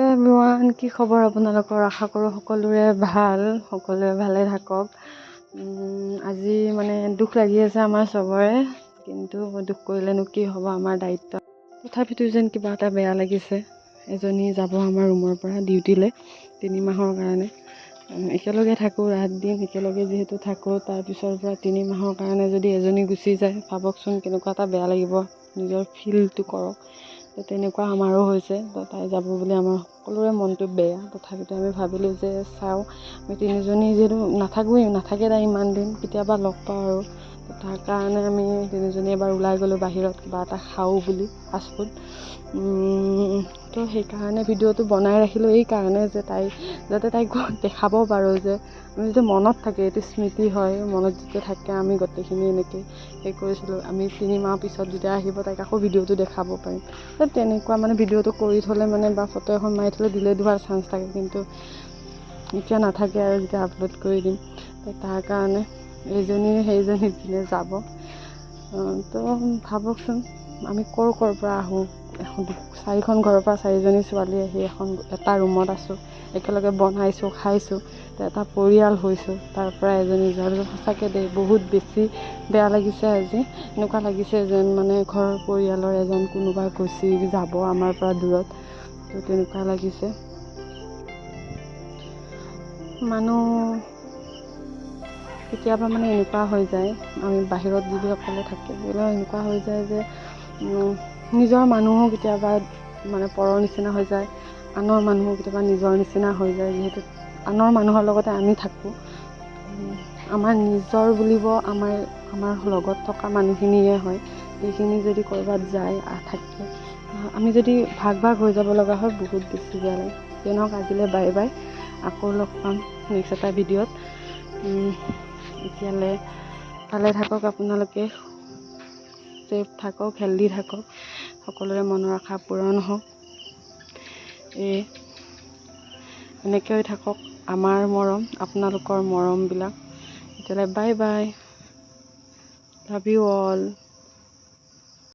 Hello everyone কি খবৰ আপোনালোকৰ? আশা কৰোঁ সকলোৰে ভাল সকলোৱে ভালে থাকক। আজি মানে দুখ লাগি আছে আমাৰ চবৰে কিন্তু দুখ কৰিলেনো কি হ'ব আমাৰ দায়িত্ব। তথাপিতো যেন কিবা এটা বেয়া লাগিছে। এজনী যাব আমাৰ ৰুমৰ পৰা ডিউটিলৈ তিনি মাহৰ কাৰণে। একেলগে থাকোঁ ৰাত দিন একেলগে যিহেতু থাকোঁ তাৰপিছৰ পৰা তিনি মাহৰ কাৰণে যদি এজনী গুচি যায় ভাবকচোন কেনেকুৱা এটা বেয়া লাগিব। নিজৰ ফিলটো কৰক। তো তেনেকুৱা আমাৰো হৈছে। তো তাই যাব বুলি আমাৰ সকলোৰে মনটো বেয়া। তথাপিতো আমি ভাবিলোঁ যে চাওঁ আমি তিনিজনী যিহেতু নাথাকোঁৱেই নাথাকে তাই ইমান দিন কেতিয়াবা লগ পাওঁ আৰু। তাৰ কাৰণে আমি তিনিজনী এবাৰ ওলাই গ'লোঁ বাহিৰত কিবা এটা খাওঁ বুলি ফাষ্টফুড তো সেইকাৰণে ভিডিঅ'টো বনাই ৰাখিলোঁ এইকাৰণে যে তাই যাতে তাইক দেখাব পাৰোঁ যে আমি যদি মনত থাকে এইটো স্মৃতি হয় মনত যেতিয়া থাকে আমি গোটেইখিনি এনেকৈ হেৰি কৰিছিলোঁ। আমি তিনি মাহ পিছত যেতিয়া আহিব তাইক আকৌ ভিডিঅ'টো দেখাব পাৰিম। তেনেকুৱা মানে ভিডিঅ'টো কৰি থ'লে মানে বা ফটো এখন মাৰি থ'লে ডিলেট হোৱাৰ চান্স থাকে কিন্তু এতিয়া নাথাকে আৰু যেতিয়া আপলোড কৰি দিম। তাৰ কাৰণে এইজনী সেইজনী পিনে যাব। তো ভাবকচোন আমি ক'ৰ ক'ৰ পৰা আহোঁ? এখন চাৰিখন ঘৰৰ পৰা চাৰিজনী ছোৱালী আহি এখন এটা ৰুমত আছোঁ। একেলগে বনাইছোঁ খাইছোঁ এটা পৰিয়াল হৈছোঁ। তাৰ পৰা এজনী যোৱাৰ পিছত সঁচাকৈ দেই বহুত বেছি বেয়া লাগিছে আজি। এনেকুৱা লাগিছে যেন মানে ঘৰৰ পৰিয়ালৰ এজন কোনোবা গুচি যাব আমাৰ পৰা দূৰত। তো তেনেকুৱা লাগিছে। মানুহ কেতিয়াবা মানে এনেকুৱা হৈ যায় আমি বাহিৰত যিসকলে থাকে এনেকুৱা হৈ যায় যে নিজৰ মানুহো কেতিয়াবা মানে পৰৰ নিচিনা হৈ যায় আনৰ মানুহো কেতিয়াবা নিজৰ নিচিনা হৈ যায় যিহেতু আনৰ মানুহৰ লগতে আমি থাকোঁ। আমাৰ নিজৰ বুলিব আমাৰ আমাৰ লগত থকা মানুহখিনিয়ে হয় সেইখিনি যদি ক'ৰবাত যায় থাকে আমি যদি ভাগ ভাগ হৈ যাব লগা হয় বহুত বেছি বেয়া লাগে। নহওক আজিলৈ বাই বাই আকৌ লগ পাম নেক্সট এটা ভিডিঅ'ত। এতিয়ালৈ ভালে থাকক আপোনালোকে ছেফ থাকক হেল্ডি থাকক সকলোৰে মনৰ আশা পূৰণ হওক। এই এনেকৈ থাকক আমাৰ মৰম আপোনালোকৰ মৰমবিলাক। এতিয়ালৈ bye bye love you all